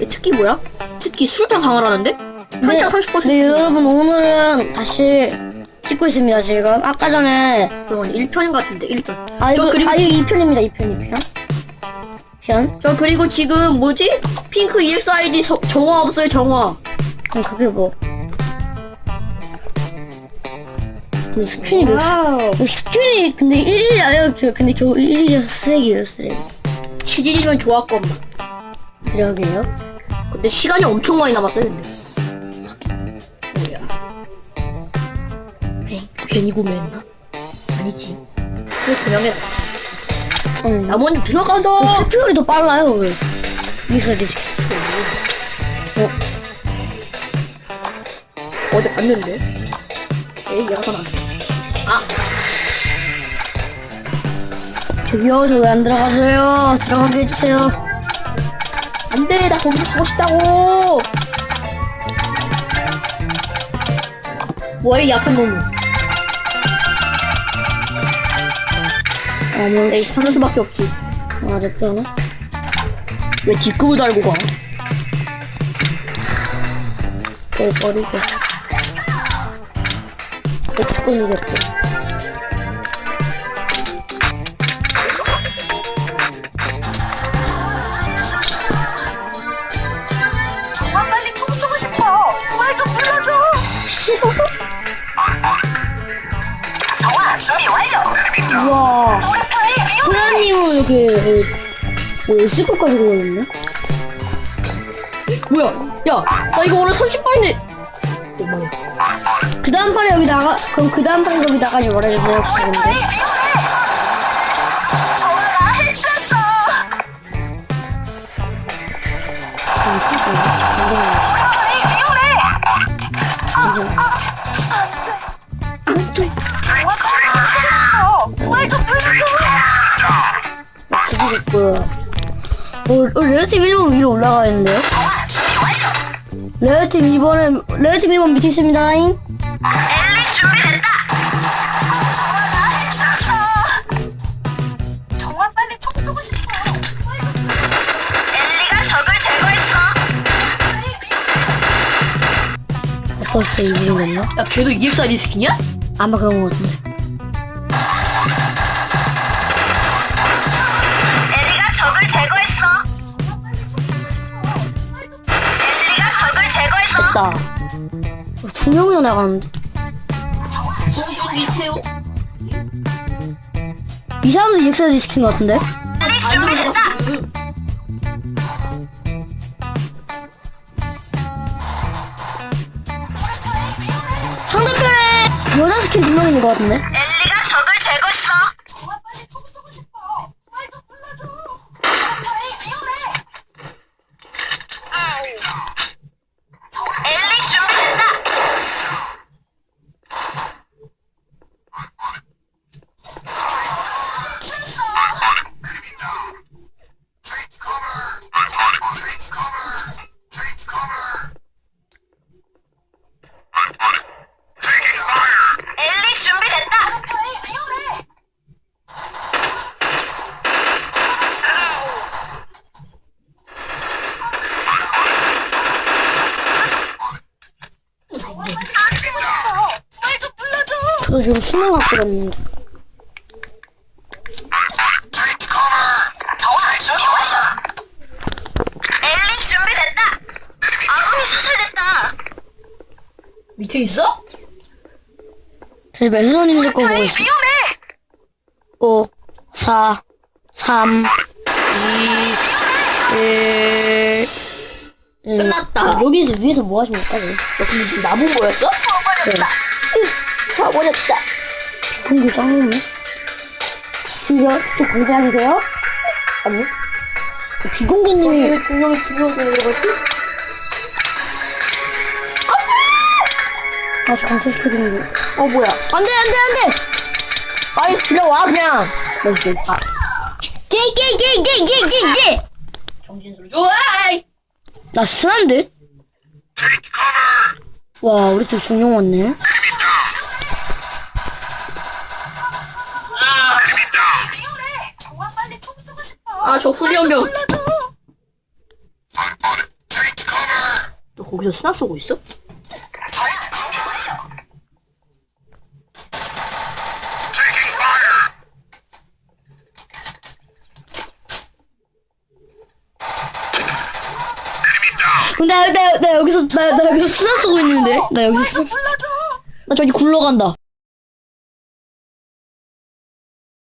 얘 특기 뭐야? 특기 술장 강화라는데? 네, 한장 30%네 여러분 오늘은 다시 찍고 있습니다 지금. 아까 전에 그건 1편인 것 같은데 1편. 아저 이거 그리고 아 이거 2편입니다 2편 2편. 편? 저 그리고 지금 뭐지? 핑크 EXID 서- 정화 없어요 정화. 그럼 그게 뭐? 근데 스킨이 몇 와우. 스킨이 근데 1일이에요 근데 저 1일이어서 쓰레기예요 쓰레기. 7일이면 좋았건만 그러게요. 근데 시간이 엄청 많이 남았어요 근데. 뭐야? 에이 괜히 구매했나? 아니지. 그래 그냥 해 음. 나머지. 들어가다 흡혈이 더 빨라요 왜 이거 이제 어제 봤는데? 에이 양반 안 돼. 아. 저기요 저왜 안 들어가세요. 들어가게 해주세요 안돼 나 거기서 가고 싶다고. 뭐야 이 약한 놈 아뭐 에이 사는 수밖에 없지. 아 됐잖아. 왜 뒷급을 달고 가? 또 버리고 어찌꾼이겠고 싫어 정화 준비 완료. 우와 우레탄이 위험해. 소연님은 이렇게 뭐 S급까지 걸렸네 뭐야 야 나 이거 오늘 30발인데 어 뭐야 그 다음 판에 여기 나가 그럼 그 다음 판에 여기 나가지 말아주세요 우레탄이 그런데 위험해. 정화가 해체했어. 우레탄 죽이겠고요 어, 어 레드팀 1번 위로 올라가 있는데요. 레드팀 2번에 레드팀 2번 밑에 있습니다 잉 엘리 준비됐다. 정화가 해체했어. 정말 빨리 총 쏘고 싶어. 후회 좀 불러줘. 엘리가 적을 제거했어. 벌써 2분이 됐나? 야 걔도 EXID 스킨이야? 아마 그런 거 같은데 적을 제거했어. 엘리가 적을 제거했어. 나 어, 두 명이나 나가는데 송중기 태우 이 사람도 EXID 시킨 거 같은데? 엘리 준비됐다. 상대편에 여자 스킨 두 명 있는 거 같은데? 엘리가 적을 제거했어. 저도 지금 신호. 아군이 사살됐다. 밑에 있어? 저 매수원님들 거 보고 있어 위험해. 5 4 3 2 1 끝났다. 여기서 위에서 뭐 하십니까? 너 근데 지금 나본 거였어? 쳐버렸다. 가버렸다. 공기 짱이네. 진짜 저 공개하세요? 아니 비공개님이 왜 중력이 두명 들어갔지? 아저 강퇴시켜주는 거. 어 뭐야? 안돼 안돼 안돼! 빨리 들어와 그냥! 나이스 아. 깨깨깨깨깨깨깨 정신술 좋아 나 순한데? 와 우리 팀 중용 왔네 아저 후리연병 불러줘. 거기서 스나 쏘고 있어? 근데 나, 나, 나 여기서 나, 나 여기서 스나 쏘고 있는데 나 여기서 스나 불러줘. 나 저기 굴러간다